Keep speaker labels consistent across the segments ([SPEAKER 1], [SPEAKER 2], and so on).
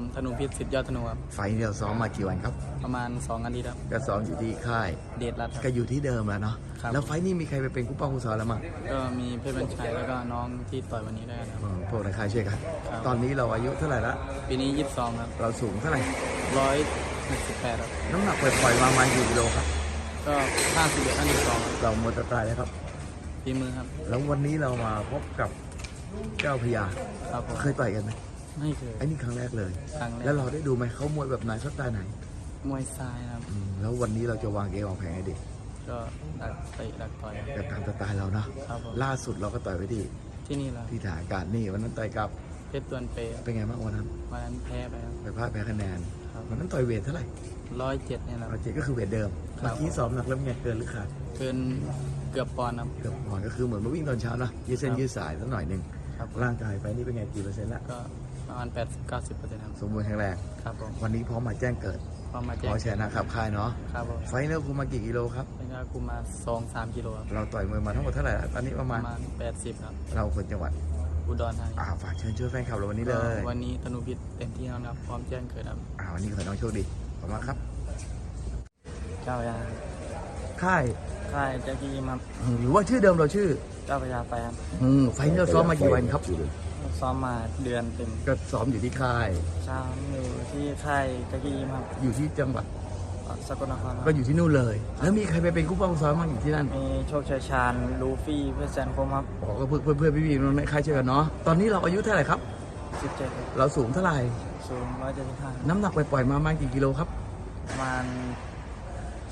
[SPEAKER 1] ผมธนูพิษสิทธิ์ยอดธนูครับ
[SPEAKER 2] ไฟล์เดียวซ้อมมากี่วันครับ
[SPEAKER 1] ประมาณ2อาทิตย์ครับ
[SPEAKER 2] ก็ซ้อมอยู่ที่ค่าย
[SPEAKER 1] เดชรัตน์ค
[SPEAKER 2] ก็
[SPEAKER 1] รับ
[SPEAKER 2] อยู่ที่เดิมแล้วเนาะ
[SPEAKER 1] ครับ
[SPEAKER 2] แล้วไฟล์นี้มีใครไปเป็นกู้ป้องกู้ซ้อมแล้วมั้ง
[SPEAKER 1] ก็มีเพชรบัญชัยแล้วก็น้องที่ต่อยวันนี้ด้วยกันครับ
[SPEAKER 2] อืมพวกในค่ายช่วยกัน
[SPEAKER 1] ครับ
[SPEAKER 2] ตอนนี้เราอายุเท่าไหร่ละ
[SPEAKER 1] ปีนี้ยี่สิบสองครับ
[SPEAKER 2] เราสูงเท่าไหร่
[SPEAKER 1] ร้อยหกสิบแปดครับ
[SPEAKER 2] น้ำหนักปล่อยๆมาประมาณกี่กิโลครับ
[SPEAKER 1] ก็ห้าสิบเอ็ดห้าสิบสอง
[SPEAKER 2] เราหมดตายแล้วครับ
[SPEAKER 1] ฝีมือครับ
[SPEAKER 2] แล้ววันนี้เรามาพบกับเจ้าพญา
[SPEAKER 1] ครับผม
[SPEAKER 2] เคยต่อยกันไหม
[SPEAKER 1] ไม่เคย
[SPEAKER 2] ไอ้นี่ครั้งแรกเลย
[SPEAKER 1] ครั้งแร
[SPEAKER 2] แล้ว
[SPEAKER 1] ก
[SPEAKER 2] เราได้ดูไหมเขามวยแบบไหนสไตล์ไหน
[SPEAKER 1] มวยซ้ายนะครับ
[SPEAKER 2] อืมแล้ววันนี้เราจะวางเกมวางแผนให้ดี
[SPEAKER 1] ก็ดักเตะดักต่อยครับ
[SPEAKER 2] แต่ตามสไตล์เราเนาะ
[SPEAKER 1] ครับผม
[SPEAKER 2] ล่าสุดเราก็ต่อยไว้ที่
[SPEAKER 1] ที่นี่แหละ
[SPEAKER 2] ที่ฐานอากาศนี่วันนั้นต่อยกับ
[SPEAKER 1] เพชรตวนเปย์ครับ
[SPEAKER 2] เป็นไงบ้างวันนั้น
[SPEAKER 1] วันนั้นแพ้ไปครับ
[SPEAKER 2] ไปพลาดแพ้คะแนน
[SPEAKER 1] ครับ
[SPEAKER 2] วันนั้นต่อยเวทเท่าไหร่
[SPEAKER 1] ร้อยเจ็ดเนี่ยแหละ
[SPEAKER 2] เราเจ็ดก็คือเวทเดิม
[SPEAKER 1] ครับ
[SPEAKER 2] เมื่อกี้ซ้อมหนักแล้วเป็นไงเกินหรือขาด
[SPEAKER 1] เกินเกือบปอนด์ครับ
[SPEAKER 2] เกือบก่อนก็คือเหมือนมาวิ่งตอนเช้านะยืดเส้น
[SPEAKER 1] ครับ
[SPEAKER 2] ยืดสายสักหน่อยหนึ่ง
[SPEAKER 1] ครับ
[SPEAKER 2] ร่างกายไปนี่เป็นไงกี่เปอร์เซ็นต์ละ
[SPEAKER 1] ก็ ประมาณแปดเก้าสิบเปอร์เซ็นต์ครับ
[SPEAKER 2] สมบูรณ์แข็งแรง
[SPEAKER 1] ครับผม
[SPEAKER 2] วันนี้พร้อมมาแจ้งเกิด
[SPEAKER 1] พอมา
[SPEAKER 2] พ
[SPEAKER 1] แจ้ง
[SPEAKER 2] อชนะครับค่ายเนาะ
[SPEAKER 1] ครับผม
[SPEAKER 2] ไฟเนอร์คุมมากี่กิโลครับ
[SPEAKER 1] เป็นก็คุมมาสองสามกิโลครับ
[SPEAKER 2] เราต่อยมวยมาทั้งหมดเท่าไหร่ละตอนนี้ประ
[SPEAKER 1] ป
[SPEAKER 2] มาณ
[SPEAKER 1] ระมาณแปดสิบครับ
[SPEAKER 2] เราคนจังหวัด
[SPEAKER 1] อุดรธานี
[SPEAKER 2] อ่าฝากเชิญช่วยแฟนคลับเราวันนี้เลย
[SPEAKER 1] ก็วันนี้ธนูพิษเต็มที่แล้วนะครับพร้อมแจ้งเกิดครับ
[SPEAKER 2] อ่าวันนี้ขอให้น้องโชคดี ขอบคุณมากครับ
[SPEAKER 1] เจ้าพระยา
[SPEAKER 2] ค่าย
[SPEAKER 1] ค่ายแจ็คกี้มา
[SPEAKER 2] อืมหรือว่าชื่อเดิมเราชื่อ
[SPEAKER 1] เจ้าพระยาไปครับ
[SPEAKER 2] อืมไฟเนอร์ซ้อมมากี่วันครับ
[SPEAKER 1] ซ้อมมาเดือนเต็ม
[SPEAKER 2] ก็ซ้อมอยู่ที่ค่าย
[SPEAKER 1] เช้าอยู่ที่ค่ายแจ็คกี้ครับ
[SPEAKER 2] อยู่ที่จังหวัด
[SPEAKER 1] สกลนครค
[SPEAKER 2] ก็
[SPEAKER 1] รับ
[SPEAKER 2] อยู่ที่นู่นเลย แล้วมีใครไปเป็นคู่ป้องซ้อมบ้างอยู่ที่นั่น
[SPEAKER 1] มีโชคชัยชาญลูฟี่เพื่อนแซนคมครับ
[SPEAKER 2] บอกก็เพื่อนเพื่อนๆพี่ๆน้องๆในค่ายเช่วยกันเนาะตอนนี้เราอายุเท่าไหร่ครับ
[SPEAKER 1] สิบเจ็ด
[SPEAKER 2] เราสูงเท่าไหร่
[SPEAKER 1] สูงร้อยเจ็ดสิบห้า
[SPEAKER 2] น้ำหนักปล่อยๆมาประมาณกี่กิโลครับ
[SPEAKER 1] ประมาณ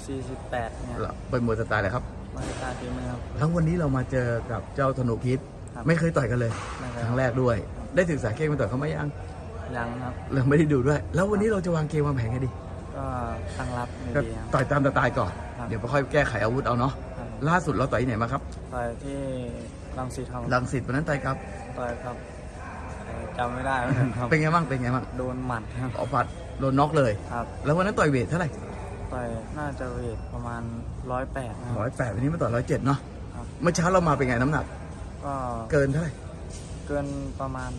[SPEAKER 1] สี่สิบแปดเนี่ย
[SPEAKER 2] เราเป็นมวยสไตล์อะไรครับ
[SPEAKER 1] มาตรการฝีมือครับ
[SPEAKER 2] แล้ววันนี้เรามาเจอกับเจ้าธนูพิษ
[SPEAKER 1] ครับ
[SPEAKER 2] ไม่เคยต่อยกันเลย
[SPEAKER 1] ไม่เคย
[SPEAKER 2] ครั้งแรกด้วย ได้ศึกษาเกมมาต่อยเขาไหมยัง
[SPEAKER 1] ยังครับ
[SPEAKER 2] เราไม่ได้ดูด้วย แล้ววันนี้เราจะวางเกมวางแผนกันดี
[SPEAKER 1] ก็ตั้งรับ
[SPEAKER 2] ก็
[SPEAKER 1] ดีๆครับ
[SPEAKER 2] ต่อยตามสไตล์ก่อน
[SPEAKER 1] ครับ
[SPEAKER 2] เดี๋ยวไปค่อยแก้ไขอาวุธเอาเนาะ
[SPEAKER 1] ครับ
[SPEAKER 2] ล่าสุดเราต่อยที่ไหนมาครับ
[SPEAKER 1] ต่อยที่รังสีทอง
[SPEAKER 2] ลังสิตวันนั้นต่อยครับ
[SPEAKER 1] ต่อยครับเอ่อจำไม่ได้เหมือนกันครับ
[SPEAKER 2] เป็นไงบ้างเป็นไงบ้าง
[SPEAKER 1] โดนหมัดครับ
[SPEAKER 2] ออกปัดโดนน็อกเลย
[SPEAKER 1] ครับ
[SPEAKER 2] แล้ววันนั้นต่อยเวทเท่าไหร่
[SPEAKER 1] ต่อยน่าจะเวทประมาณร้อยแปดนะค
[SPEAKER 2] ร้อ
[SPEAKER 1] รับ
[SPEAKER 2] ยแปดวันนี้มาต่อยร้อยเจ็ดเนาะ
[SPEAKER 1] ครับ
[SPEAKER 2] เมื่อเช้าเรามาเป็นไงน้ำหนัก
[SPEAKER 1] ก็
[SPEAKER 2] เกินเท่าไหร่
[SPEAKER 1] เกินประมาณ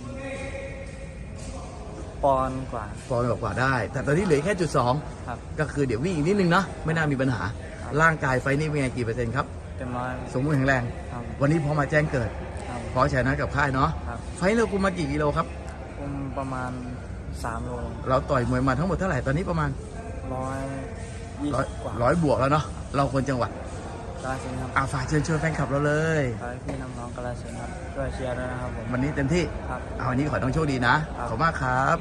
[SPEAKER 1] ปอนด์กว่า
[SPEAKER 2] ปอนด์กว่าๆได้ แต่ตอนนี้เหลือแค่จุดสอง
[SPEAKER 1] ครับ
[SPEAKER 2] ก็คือเดี๋ยววิ่งอีกนิดนึงเนาะไม่น่ามีปัญหา
[SPEAKER 1] ครับ
[SPEAKER 2] ร่างกายไฟนี่เป็นไงกี่เปอร์เซ็นต์ครับ
[SPEAKER 1] เต็มร้อย
[SPEAKER 2] สมบูรณ์แข็งแรง
[SPEAKER 1] ครับ
[SPEAKER 2] วันนี้พอมาแจ้งเกิด
[SPEAKER 1] ครับ
[SPEAKER 2] พอชนะกับค่ายเนาะ
[SPEAKER 1] ครับ
[SPEAKER 2] ไฟเราคุมมากี่กิโลครับ
[SPEAKER 1] คุมประมาณสามโล
[SPEAKER 2] เราต่อยมวยมาทั้งหมดเท่าไหร่ตอนนี้ประมาณ
[SPEAKER 1] ร้อยยี่
[SPEAKER 2] ร้อย
[SPEAKER 1] สิบกว่า
[SPEAKER 2] ร้อยบวกแล้วเนาะเราคนจังหวัด
[SPEAKER 1] กาลสินธุ์ครับ
[SPEAKER 2] อาฝากเชิญชวนแฟนคลับเราเลย
[SPEAKER 1] ขอให้พี่น้องๆกาลสินธุ์ครับช่วยเชียร์ด้วยนะครับผม
[SPEAKER 2] วันนี้เต็มที่
[SPEAKER 1] ครับ
[SPEAKER 2] เอาวันนี้ขอให้น้องโชคดีนะ
[SPEAKER 1] ครับ
[SPEAKER 2] ขอบคุณมากครับ